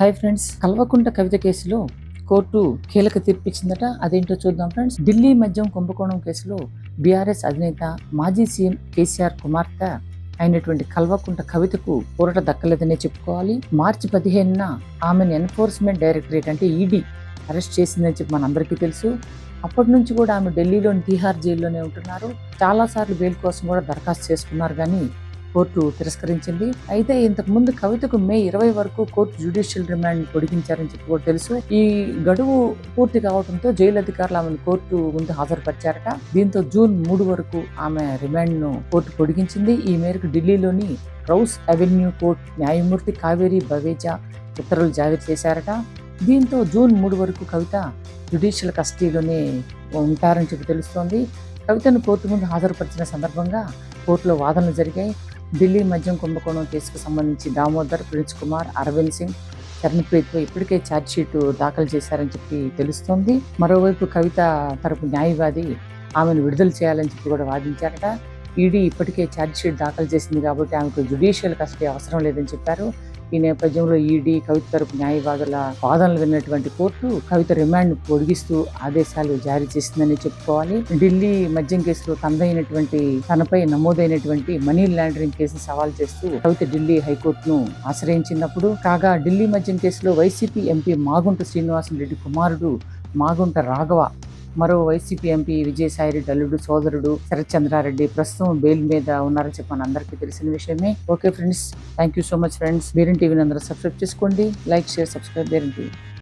Hi friends. Kalvakuntla కవిత కేసులో court కీలక తీర్పిచ్చిందట. అదేంటో చూద్దాం ఫ్రెండ్స్. ఢిల్లీ మద్యం కుంభకోణం కేసులో బీఆర్ఎస్ అధినేత మాజీ సీఎం కేసీఆర్ కుమార్తె అయినటువంటి కల్వకుంట కవితకు ఊరట దక్కలేదనే చెప్పుకోవాలి. మార్చి పదిహేనున ఆమెను ఎన్ఫోర్స్మెంట్ డైరెక్టరేట్ అంటే ఈడీ అరెస్ట్ చేసిందని చెప్పి మనందరికీ తెలుసు. అప్పటి నుంచి కూడా ఆమె ఢిల్లీలోని తీహార్ జైల్లోనే ఉంటున్నారు. చాలాసార్లు బెయిల్ కోసం కూడా దరఖాస్తు చేసుకున్నారు. కానీ కోర్టు తిరస్కరించింది. అయితే ఇంతకు ముందు కవితకు మే ఇరవై వరకు కోర్టు జ్యుడిషియల్ రిమాండ్ పొడిగించారని చెప్పి కూడా తెలుసు. ఈ గడువు పూర్తి కావడంతో జైలు అధికారులు ఆమెను కోర్టు ముందు హాజరుపరిచారట. దీంతో జూన్ మూడు వరకు ఆమె రిమాండ్ను కోర్టు పొడిగించింది. ఈ మేరకు ఢిల్లీలోని రౌస్ అవెన్యూ కోర్టు న్యాయమూర్తి కావేరి బవేజా ఉత్తర్వులు జారీ చేశారట. దీంతో జూన్ మూడు వరకు కవిత జ్యుడిషియల్ కస్టడీలోనే ఉంటారని చెప్పి తెలుస్తోంది. కవితను కోర్టు ముందు హాజరుపరిచిన సందర్భంగా కోర్టులో వాదనలు జరిగాయి. ఢిల్లీ మద్యం కుంభకోణం కేసుకు సంబంధించి దామోదర్ ప్రిన్స్ కుమార్ అరవింద్ సింగ్ చరణ్ప్రీత్ ఇప్పటికే ఛార్జ్షీట్ దాఖలు చేశారని చెప్పి తెలుస్తోంది. మరోవైపు కవిత తరపు న్యాయవాది ఆమెను విడుదల చేయాలని చెప్పి కూడా వాదించారట. ఈడీ ఇప్పటికే ఛార్జ్షీట్ దాఖలు చేసింది కాబట్టి ఆమెకు జ్యుడిషియల్ కస్టడీ అవసరం లేదని చెప్పారు. ఈ నేపథ్యంలో ఈడీ కవిత తరపు న్యాయవాదుల వాదనలు విన్నటువంటి కోర్టు కవిత రిమాండ్ పొడిగిస్తూ ఆదేశాలు జారీ చేసిందని చెప్పుకోవాలి. ఢిల్లీ మద్యం కేసులో తనదైనటువంటి తనపై నమోదైనటువంటి మనీ లాండరింగ్ కేసు సవాల్ చేస్తూ కవిత ఢిల్లీ హైకోర్టును ఆశ్రయించినప్పుడు కాగా ఢిల్లీ మద్యం కేసులో వైసీపీ ఎంపీ మాగుంట శ్రీనివాసరెడ్డి కుమారుడు మాగుంట రాఘవ మరో వైసీపీ ఎంపీ విజయసాయిరెడ్డి అల్లుడు సోదరుడు శరత్ చంద్రారెడ్డి ప్రస్తుతం బెయిల్ మీద ఉన్నారని చెప్పని అందరికీ తెలిసిన విషయమే. Okay friends thank you so much friends బేరెన్ టీవీని అందరూ సబ్స్క్రైబ్ చేసుకోండి. లైక్ షేర్ సబ్స్క్రైబ్ బేరెన్ టీవీ.